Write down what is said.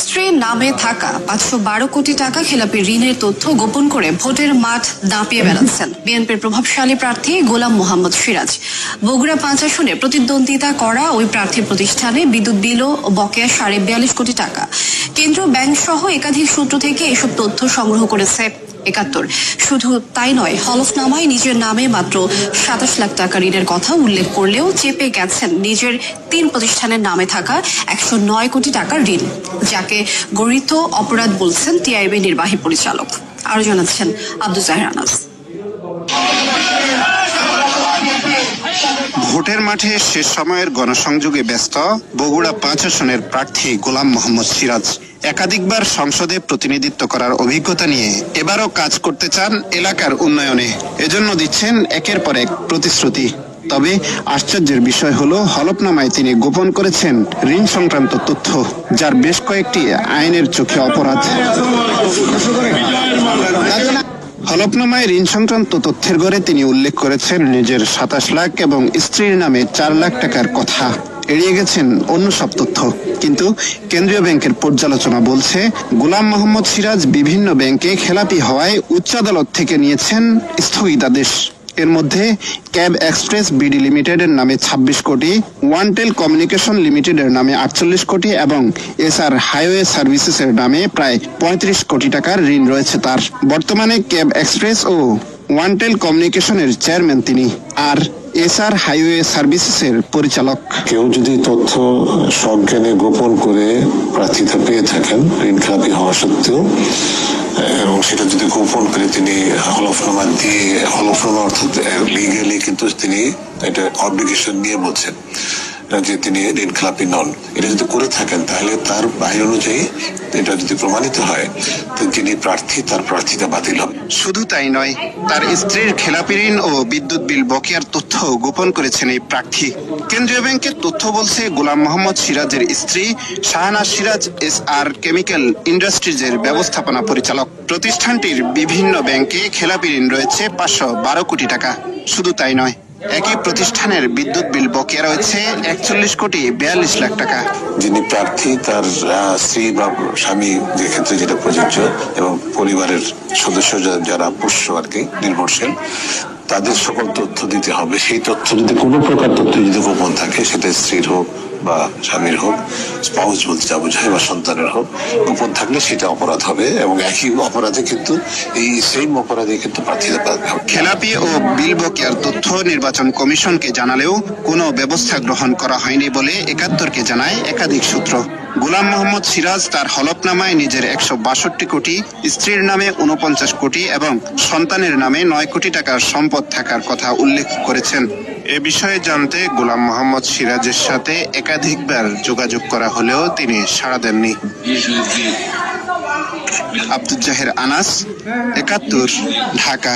স্ত্রীর নামে থাকা পাঁচশো বারো কোটি টাকা খেলাপি ঋণের তথ্য গোপন করে ভোটের মাঠ দাঁপিয়ে বেড়াচ্ছেন বিএনপির প্রভাবশালী প্রার্থী গোলাম মোহাম্মদ সিরাজ। বগুড়া পাঁচ আসনে প্রতিদ্বন্দ্বিতা করা ওই প্রার্থীর প্রতিষ্ঠানে বিদ্যুৎ বিল ও বকেয়া সাড়ে বিয়াল্লিশ কোটি টাকা। কেন্দ্রীয় ব্যাংক সহ একাধিক সূত্র থেকে এসব তথ্য সংগ্রহ করেছে একাত্তর। শুধু তাই নয়, হলফনামায় নিজের নামে মাত্র সাতাশ লাখ টাকা ঋণের কথা উল্লেখ করলেও চেপে গেছেন নিজের তিন প্রতিষ্ঠানের নামে থাকা একশো নয় কোটি টাকার ঋণ। যাকে গরিত অপরাধ বলছেন টিআইবি নির্বাহী পরিচালক। আরও জানাচ্ছেন আব্দুল জাহির ভোটের মাঠে শেষ সময়ের গণসংযোগে ব্যস্ত বগুড়া পাঁচ আসনের প্রার্থী গোলাম মোহাম্মদ সিরাজ। একাধিকবার সংসদে প্রতিনিধিত্ব করার অভিজ্ঞতা নিয়ে এবারও কাজ করতে চান এলাকার উন্নয়নে। এজন্য দিচ্ছেন একের পর এক প্রতিশ্রুতি। তবে আশ্চর্যের বিষয় হলো, হলফনামায় তিনি গোপন করেছেন ঋণ সংক্রান্ত তথ্য, যার বেশ কয়েকটি আইনের চোখে অপরাধ। হলফনামায় ঋণ সংক্রান্ত তথ্যের গড়ে তিনি উল্লেখ করেছেন নিজের সাতাশ লাখ এবং স্ত্রীর নামে চার লাখ টাকার কথা। এড়িয়ে গেছেন অন্য সব তথ্য। কিন্তু কেন্দ্রীয় ব্যাংকের পর্যালোচনা বলছে, গোলাম মোহাম্মদ সিরাজ বিভিন্ন ব্যাংকে খেলাপি হওয়ায় উচ্চ আদালত থেকে নিয়েছেন স্থগিতাদেশ। এর মধ্যে ক্যাব এক্সপ্রেস বিডি লিমিটেডের নামে ২৬ কোটি, ওয়ানটেল কমিউনিকেশন লিমিটেডের নামে আটচল্লিশ কোটি এবং এসআর হাইওয়ে সার্ভিসেসের নামে প্রায় পঁয়ত্রিশ কোটি টাকার ঋণ রয়েছে তার। বর্তমানে ক্যাব এক্সপ্রেস ও ওয়ানটেল কমিউনিকেশনের চেয়ারম্যান তিনি আর এসআর হাইওয়ে সার্ভিসেসের পরিচালক। কেউ যদি তথ্য সজ্ঞানে গোপন করে প্রার্থিতা পেয়ে থাকেন ঋণ হওয়া সত্ত্বেও এবং সেটা যদি গোপন করে তিনি হলফনামা দিয়ে, হলফনামা অর্থাৎ লিগালি কিন্তু তিনি এটা অব্লিগেশন নিয়ে বলছেন। যে তিনি ঋণ খেলাপি নন, এটা যদি করে থাকেন, তাহলে তার আইন অনুযায়ী এটা যদি প্রমাণিত হয় যিনি প্রার্থী, তার প্রার্থিতা বাতিল হবে। শুধু তাই নয়, তার স্ত্রীর খেলাপি ঋণ ও বিদ্যুৎ বিল বকেয়ার তথ্য গোপন করেছেন এই প্রার্থী। কেন্দ্রীয় ব্যাংকের তথ্য বলছে, গোলাম মোহাম্মদ সিরাজের স্ত্রী Shahana Siraj S R chemical ইন্ডাস্ট্রিজের ব্যবস্থাপনা পরিচালক। প্রতিষ্ঠানটির বিভিন্ন ব্যাংকে খেলাপি ঋণ রয়েছে পাঁচশো বারো কোটি টাকা। শুধু তাই নয় একই প্রতিষ্ঠানের বিদ্যুৎ বিল বকেয়া রয়েছে একচল্লিশ কোটি বিয়াল্লিশ লাখ টাকা। যিনি প্রার্থী, তার স্ত্রী বা স্বামী যে ক্ষেত্রে যেটা প্রযোজ্য এবং পরিবারের সদস্য যারা পোষ্য আর কি, নির্ভরশীল, তাদের সকল তথ্য দিতে হবে। সেই তথ্য যদি কোনো প্রকার তথ্য যদি গোপন থাকে, সেটা স্ত্রীর হোক বা স্বামীর হোক স্পাউস বলতে যা বোঝায় বা সন্তানের হোক, গোপন থাকলে সেটা অপরাধ হবে এবং একই অপরাধে কিন্তু এই সেম অপরাধে কিন্তু প্রার্থীতা পাবে খেলাপি ও বিল বকেয়ার তথ্য নির্বাচন কমিশনকে জানালেও কোনো ব্যবস্থা গ্রহণ করা হয়নি বলে একাত্তরকে জানায় একাধিক সূত্র। গোলাম মোহাম্মদ সিরাজ তার হলফনামায় নিজের একশো বাষট্টি কোটি, স্ত্রীর নামে উনপঞ্চাশ কোটি এবং সন্তানের নামে নয় কোটি টাকার সম্পদ থাকার কথা উল্লেখ করেছেন। এ বিষয়ে জানতে গোলাম মোহাম্মদ সিরাজের সাথে একাধিকবার যোগাযোগ করা হলেও তিনি সাড়া দেননি। আব্দুল জাহের আনাস, একাত্তর, ঢাকা।